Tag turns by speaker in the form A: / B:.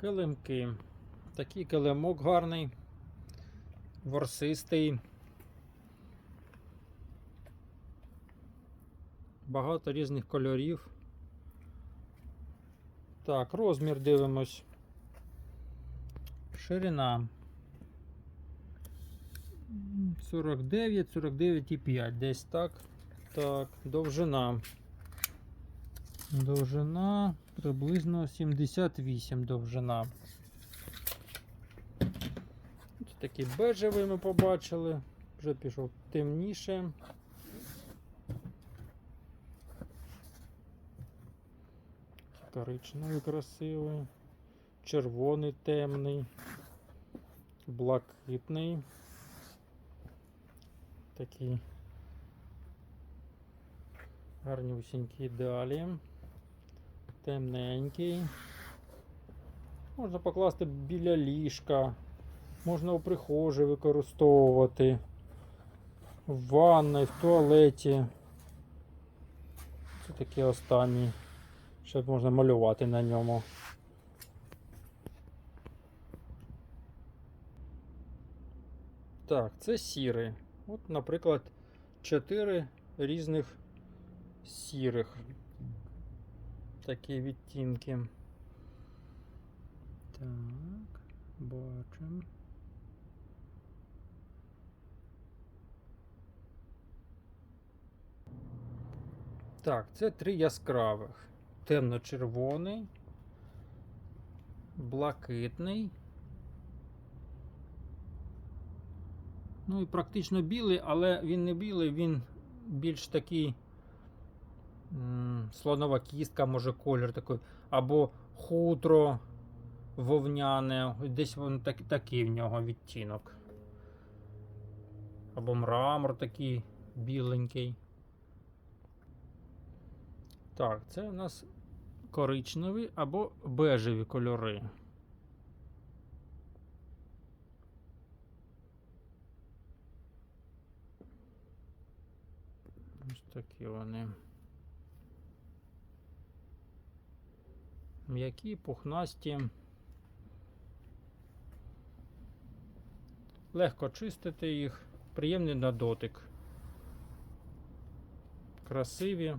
A: Килимки. Такий килимок гарний, ворсистий. Багато різних кольорів. Так, розмір дивимось. Ширина. 49, 49,5. Десь так. Так, довжина. Довжина приблизно 78 довжина. Ось такий бежевий ми побачили. Вже пішов темніше. Коричневий красивий, червоний темний, блакитний. Такий гарнюсінький далі. Темненький. Можна покласти біля ліжка, можна у прихожій використовувати, в ванной, в туалеті. Це такі останні. Ще можна малювати на ньому. Так, це сірий. От, наприклад, чотири різних сірих. Такі відтінки. Так, бачимо. Так, це три яскравих. Темно-червоний, блакитний. Ну і практично білий, але він не білий, він більш такий слонова кістка, може колір такий, або хутро вовняне, десь він так, такий в нього відтінок. Або мрамор такий біленький. Так, це у нас коричневі або бежеві кольори. Ось такі вони. М'які, пухнасті. Легко чистити їх, приємний на дотик. Красиві.